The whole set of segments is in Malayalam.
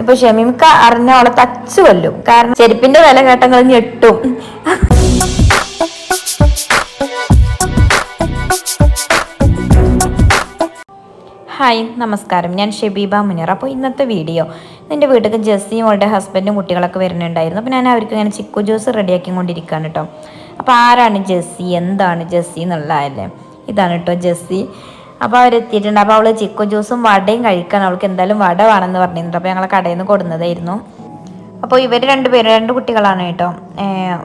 ഇപ്പൊ ഷമീമിക്ക അറിഞ്ഞ അവളെ തച്ചു കൊല്ലും. കാരണം ചെരുപ്പിന്റെ വില കേട്ടങ്ങൾ ഞെട്ടും ഹായ് നമസ്കാരം. ഞാൻ ഷെബീബ മുനിയർ അപ്പോൾ ഇന്നത്തെ വീഡിയോ. എന്റെ വീട്ടിൽ ജെസ്സിയും അവളുടെ ഹസ്ബൻഡും കുട്ടികളൊക്കെ വരുന്നുണ്ടായിരുന്നു. അപ്പോൾ ഞാൻ അവർക്ക് ഇങ്ങനെ ചിക്കു ജ്യൂസ് റെഡിയാക്കി കൊണ്ടിരിക്കുകയാണ് കേട്ടോ അപ്പോൾ ആരാണ് ജെസ്സി? എന്താണ് ജെസ്സി എന്നുള്ളതല്ലേ ഇതാണ് കേട്ടോ ജസ്സി. അപ്പോൾ അവരെത്തിയിട്ടുണ്ട് അപ്പോൾ അവൾ ചിക്കൻ ജ്യൂസും വടയും കഴിക്കാൻ അവൾക്ക് എന്തായാലും വട വേണമെന്ന് പറഞ്ഞിട്ടുണ്ട് അപ്പോൾ ഞങ്ങളെ കടയിൽ നിന്ന് കൊടുന്നതായിരുന്നു അപ്പോൾ ഇവർ രണ്ടുപേരും രണ്ട് കുട്ടികളാണ് കേട്ടോ.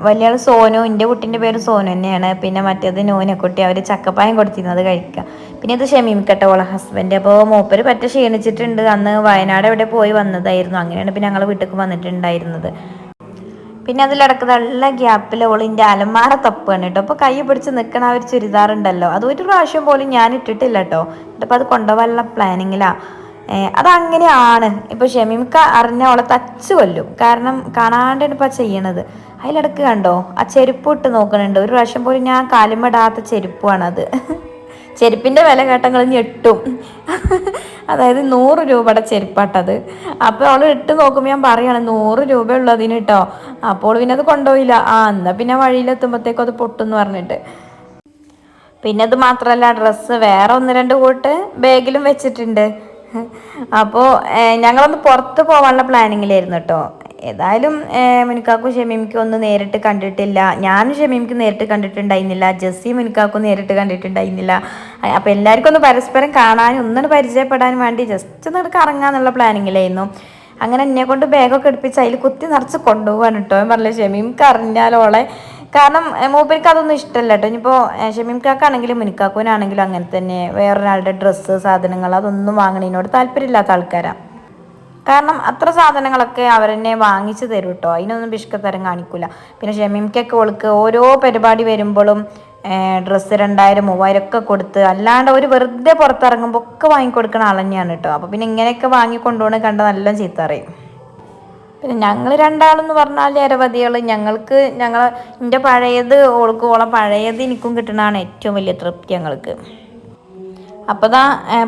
വലിയ ആൾ സോനു എന്റെ കുട്ടീന്റെ പേര് സോനു തന്നെയാണ്. പിന്നെ മറ്റേത് നൂനക്കുട്ടി. അവർ ചക്കപ്പായം കൊടുത്തിരുന്നത് കഴിക്കുക പിന്നെ ഇത് ക്ഷമിക്കട്ടെ ഓളെ ഹസ്ബൻഡ് അപ്പോൾ മൂപ്പര് പറ്റ ക്ഷീണിച്ചിട്ടുണ്ട്. അന്ന് വയനാട് എവിടെ പോയി വന്നതായിരുന്നു. അങ്ങനെയാണ് പിന്നെ ഞങ്ങൾ വീട്ടിൽ വന്നിട്ടുണ്ടായിരുന്നത്. പിന്നെ അതിലിടക്ക് നല്ല ഗ്യാപ്പിൽ ഓളിന്റെ അലമാര തപ്പാണ് കേട്ടോ. അപ്പോൾ കൈ പിടിച്ച് നിൽക്കണ ആ ഒരു ചുരിദാറുണ്ടല്ലോ അത് ഒരു പ്രാവശ്യം പോലും ഞാൻ ഇട്ടിട്ടില്ല കേട്ടോ. അപ്പോൾ അത് കൊണ്ടുപോകാനുള്ള പ്ലാനിങ്ങിലാണ് അതങ്ങനെയാണ് ഇപ്പോൾ ഷമീമിക്ക അറിഞ്ഞ അവളെ തച്ചു കൊല്ലും. കാരണം കാണാണ്ടാണ് ഇപ്പോൾ ചെയ്യണത്. അതിലിടക്ക് കണ്ടോ? ആ ചെരുപ്പ് ഇട്ട് നോക്കണുണ്ട്. ഒരു പ്രാവശ്യം പോലും ഞാൻ കാലുമിടാത്ത ചെരുപ്പാണത്. ചെരുപ്പിന്റെ വില കേട്ടങ്ങൾ ഞെട്ടും അതായത് നൂറ് രൂപയുടെ ചെരുപ്പാട്ടത്. അപ്പോൾ അവൾ ഇട്ട് നോക്കുമ്പോൾ ഞാൻ പറയാണ് നൂറ് രൂപ ഉള്ളതിന് കേട്ടോ അപ്പോൾ പിന്നെ അത് കൊണ്ടുപോയില്ല. ആ എന്നാൽ പിന്നെ വഴിയിലെത്തുമ്പോഴത്തേക്കും അത് പൊട്ടുമെന്ന് പറഞ്ഞിട്ട്. പിന്നെ അത് മാത്രമല്ല ഡ്രസ്സ് വേറെ ഒന്ന് രണ്ട് കൂട്ട് ബാഗിലും വെച്ചിട്ടുണ്ട്. അപ്പോൾ ഞങ്ങളൊന്ന് പുറത്ത് പോകാനുള്ള പ്ലാനിങ്ങിലായിരുന്നു കേട്ടോ ഏതായാലും മിനിക്കാക്കും ഷമീമിക്കും ഒന്നും നേരിട്ട് കണ്ടിട്ടില്ല. ഞാനും ഷമീമിക്ക് നേരിട്ട് കണ്ടിട്ടുണ്ടായിരുന്നില്ല. ജസ്സിയും മിനിക്കാക്കും നേരിട്ട് കണ്ടിട്ടുണ്ടായിരുന്നില്ല. അപ്പോൾ എല്ലാവർക്കും ഒന്ന് പരസ്പരം കാണാനും ഒന്നും പരിചയപ്പെടാനും വേണ്ടി ജസ്റ്റ് ഒന്ന് കറങ്ങാന്നുള്ള പ്ലാനിങ്ങിലായിരുന്നു അങ്ങനെ എന്നെ കൊണ്ട് ബാഗൊക്കെ എടുപ്പിച്ച് അതിൽ കുത്തി നിറച്ച് കൊണ്ടുപോകാൻ കേട്ടോ ഞാൻ പറഞ്ഞില്ല ഷമീമിക്ക് അറിഞ്ഞാലോളെ കാരണം മൂപ്പർക്ക് അതൊന്നും ഇഷ്ടമല്ല കേട്ടോ ഇനിയിപ്പോൾ ഷമീംക്കാക്കാണെങ്കിലും മുനിക്കാക്കൂനാണെങ്കിലും അങ്ങനെ തന്നെ വേറൊരാളുടെ ഡ്രസ്സ് സാധനങ്ങൾ അതൊന്നും വാങ്ങണതിനോട് താല്പര്യമില്ലാത്ത ആൾക്കാരാണ് കാരണം അത്ര സാധനങ്ങളൊക്കെ അവരെന്നെ വാങ്ങിച്ചു തരും കേട്ടോ അതിനൊന്നും പിഷ്കത്തരം കാണിക്കില്ല പിന്നെ ഷമീംക്കൊക്കെ ഓൾക്ക് ഓരോ പരിപാടി വരുമ്പോഴും ഡ്രസ്സ് രണ്ടായിരം മൂവായിരം ഒക്കെ കൊടുത്ത് അല്ലാണ്ട് ഒരു വെറുതെ പുറത്തിറങ്ങുമ്പോൾ ഒക്കെ വാങ്ങിക്കൊടുക്കണ ആളെന്നെയാണ് കേട്ടോ അപ്പോൾ പിന്നെ ഇങ്ങനെയൊക്കെ വാങ്ങിക്കൊണ്ടുപോകണ കണ്ട നല്ല ചീത്ത അറിയും പിന്നെ ഞങ്ങൾ രണ്ടാളെന്ന് പറഞ്ഞാൽ അരവധികൾ ഞങ്ങൾക്ക് ഞങ്ങൾ എന്റെ പഴയത് ഓൾക്ക് ഓളം പഴയത് എനിക്കും കിട്ടണതാണ് ഏറ്റവും വലിയ തൃപ്തി ഞങ്ങൾക്ക്. അപ്പോൾ ദാ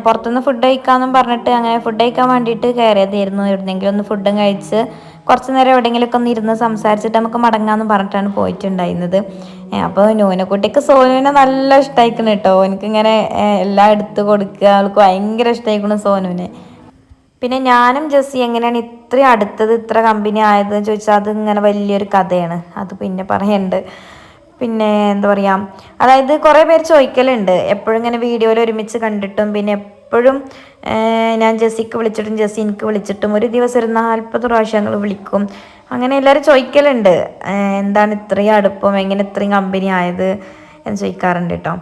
പുറത്തുനിന്ന് ഫുഡ് കഴിക്കാമെന്നും പറഞ്ഞിട്ട് അങ്ങനെ ഫുഡ് കഴിക്കാൻ വേണ്ടിയിട്ട് കയറിയതായിരുന്നു എവിടെന്നെങ്കിലും ഒന്ന് ഫുഡും കഴിച്ച് കുറച്ച് നേരം എവിടെയെങ്കിലുമൊക്കെ ഒന്ന് ഇരുന്ന് സംസാരിച്ചിട്ട് നമുക്ക് മടങ്ങാമെന്ന് പറഞ്ഞിട്ടാണ് പോയിട്ടുണ്ടായിരുന്നത്. അപ്പോൾ നൂനക്കുട്ടിക്ക് സോനുവിനെ നല്ല ഇഷ്ടമായിക്കണം കേട്ടോ എനിക്കിങ്ങനെ എല്ലാം എടുത്ത് കൊടുക്കുക. അവൾക്ക് ഭയങ്കര ഇഷ്ടമായിക്കണം സോനുവിനെ. പിന്നെ ഞാനും ജസ്സി എങ്ങനെയാണ് ഇത്രയും അടുത്തത് ഇത്ര കമ്പനി ആയതെന്ന് ചോദിച്ചാൽ അത് ഇങ്ങനെ വലിയൊരു കഥയാണ്. അത് പിന്നെ പറയണ്ട്. പിന്നെ എന്താ പറയുക അതായത് കുറേ പേര് ചോദിക്കലുണ്ട് എപ്പോഴും ഇങ്ങനെ വീഡിയോയിൽ ഒരുമിച്ച് കണ്ടിട്ടും പിന്നെ എപ്പോഴും ഞാൻ ജെസ്സിക്ക് വിളിച്ചിട്ടും ജെസ്സി എനിക്ക് വിളിച്ചിട്ടും ഒരു ദിവസം ഒരു നാൽപ്പത് പ്രാവശ്യങ്ങൾ വിളിക്കും. അങ്ങനെ എല്ലാവരും ചോദിക്കലുണ്ട് എന്താണ് ഇത്രയും അടുപ്പം എങ്ങനെ ഇത്രയും കമ്പനി ആയത് എന്ന് ചോദിക്കാറുണ്ട് കേട്ടോ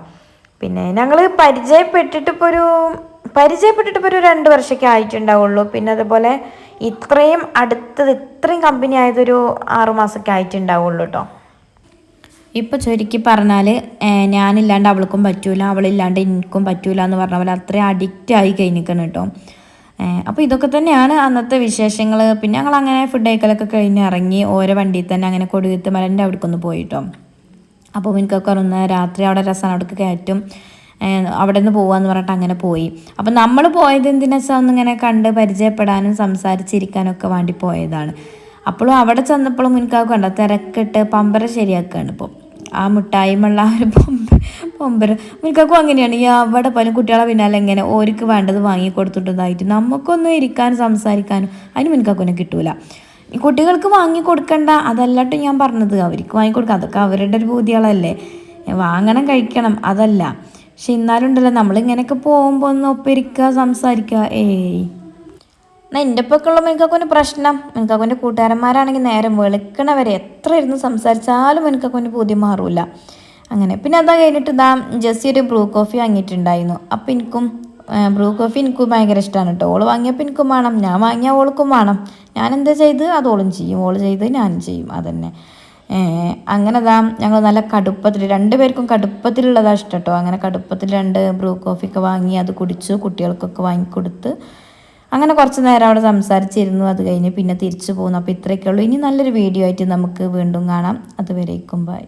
പിന്നെ ഞങ്ങൾ പരിചയപ്പെട്ടിട്ട് ഇപ്പോൾ ഒരു പരിചയപ്പെട്ടിട്ട് ഇപ്പോൾ ഒരു രണ്ട് വർഷമൊക്കെ ആയിട്ടുണ്ടാവുള്ളൂ. പിന്നെ അതുപോലെ ഇത്രയും അടുത്തത് ഇത്രയും കമ്പനി ആയതൊരു ആറുമാസമൊക്കെ ആയിട്ടുണ്ടാവുള്ളൂ കേട്ടോ ഇപ്പോൾ ചുരുക്കി പറഞ്ഞാൽ ഞാനില്ലാണ്ട് അവൾക്കും പറ്റൂല അവളില്ലാണ്ട് എനിക്കും പറ്റൂല എന്ന് പറഞ്ഞ പോലെ അത്രയും അഡിക്റ്റ് ആയി കഴിഞ്ഞിരിക്കണം കേട്ടോ അപ്പോൾ ഇതൊക്കെ തന്നെയാണ് അന്നത്തെ വിശേഷങ്ങൾ പിന്നെ ഞങ്ങൾ അങ്ങനെ ഫുഡ് കഴിക്കലൊക്കെ കഴിഞ്ഞ് ഇറങ്ങി ഓരോ വണ്ടിയിൽ തന്നെ അങ്ങനെ കൊടുത്ത് മലന്റെ അവിടേക്കൊന്ന് പോയിട്ടോ അപ്പോൾ എനിക്കൊക്കെ ഒന്ന് രാത്രി അവിടെ രസമാണ് അവിടേക്ക് കയറ്റും. അവിടെ നിന്ന് പോവാന്ന് പറഞ്ഞിട്ട് അങ്ങനെ പോയി. അപ്പം നമ്മൾ പോയത് എന്തിനാ വെച്ചാൽ ഒന്നിങ്ങനെ കണ്ട് പരിചയപ്പെടാനും സംസാരിച്ചിരിക്കാനും ഒക്കെ വേണ്ടി പോയതാണ്. അപ്പോഴും അവിടെ ചെന്നപ്പോഴും മുൻകാവ് കണ്ട തിരക്കിട്ട് പമ്പര ശരിയാക്കുകയാണ് ഇപ്പോൾ ആ മുട്ടായ്മുള്ള ആ ഒരു പൊമ്പ പൊമ്പര മുൻകാക്കും അങ്ങനെയാണ്. ഈ അവിടെ പോലും കുട്ടികളെ പിന്നാലെ എങ്ങനെ ഓർക്ക് വേണ്ടത് വാങ്ങി കൊടുത്തിട്ടതായിട്ട് നമുക്കൊന്നും ഇരിക്കാനും സംസാരിക്കാനും അതിന് മുൻകാക്കുനെ കിട്ടൂല. കുട്ടികൾക്ക് വാങ്ങി കൊടുക്കണ്ട അതല്ലട്ടോ ഞാൻ പറഞ്ഞത്. അവർക്ക് വാങ്ങി കൊടുക്കുക അതൊക്കെ അവരുടെ ഒരു ബോധ്യങ്ങളല്ലേ വാങ്ങണം കഴിക്കണം അതല്ല. പക്ഷെ എന്നാലും ഉണ്ടല്ലോ നമ്മളിങ്ങനെയൊക്കെ പോകുമ്പോൾ ഒന്ന് ഒപ്പിരിക്കുക സംസാരിക്കുക ഏയ്. എന്നാൽ എന്റെ ഒപ്പൊക്കെയുള്ള മെനിക്കാക്കൊന് പ്രശ്നം. മെനിക്കാക്കൊന്റെ കൂട്ടുകാരന്മാരാണെങ്കിൽ നേരം വെളുക്കണവരെ എത്ര ഇരുന്ന് സംസാരിച്ചാലും മെനിക്കാക്കൊന്റെ പൂതി മാറൂല. അങ്ങനെ. പിന്നെ അതാ കഴിഞ്ഞിട്ട് ഇതാ ജസ്സി ഒരു ബ്രൂ കോഫി വാങ്ങിയിട്ടുണ്ടായിരുന്നു. അപ്പം എനിക്കും ബ്രൂ കോഫി എനിക്കും ഭയങ്കര ഇഷ്ടമാണ് കേട്ടോ ഓൾ വാങ്ങിയപ്പോൾ എനിക്കും വേണം. ഞാൻ വാങ്ങിയാൽ ഓൾക്കും വേണം. ഞാൻ എന്താ ചെയ്ത്? അത് ഓളും ചെയ്യും. ഓൾ ചെയ്ത് ഞാനും ചെയ്യും. അതന്നെ. അങ്ങനെ ദാ ഞങ്ങൾ നല്ല കടുപ്പത്തിൽ രണ്ട് പേർക്കും കടുപ്പത്തിലുള്ളതാണ് ഇഷ്ടം കേട്ടോ അങ്ങനെ കടുപ്പത്തിൽ രണ്ട് ബ്രൂ കോഫിയൊക്കെ വാങ്ങി അത് കുടിച്ചു കുട്ടികൾക്കൊക്കെ വാങ്ങിക്കൊടുത്ത് അങ്ങനെ കുറച്ച് നേരം അവിടെ സംസാരിച്ചിരുന്നു. അത് കഴിഞ്ഞ് പിന്നെ തിരിച്ചു പോകുന്നു. അപ്പോൾ ഇത്രയൊക്കെ ഉള്ളൂ ഇനി നല്ലൊരു വീഡിയോ ആയിട്ട് നമുക്ക് വീണ്ടും കാണാം. അതുവരേക്കും ബൈ.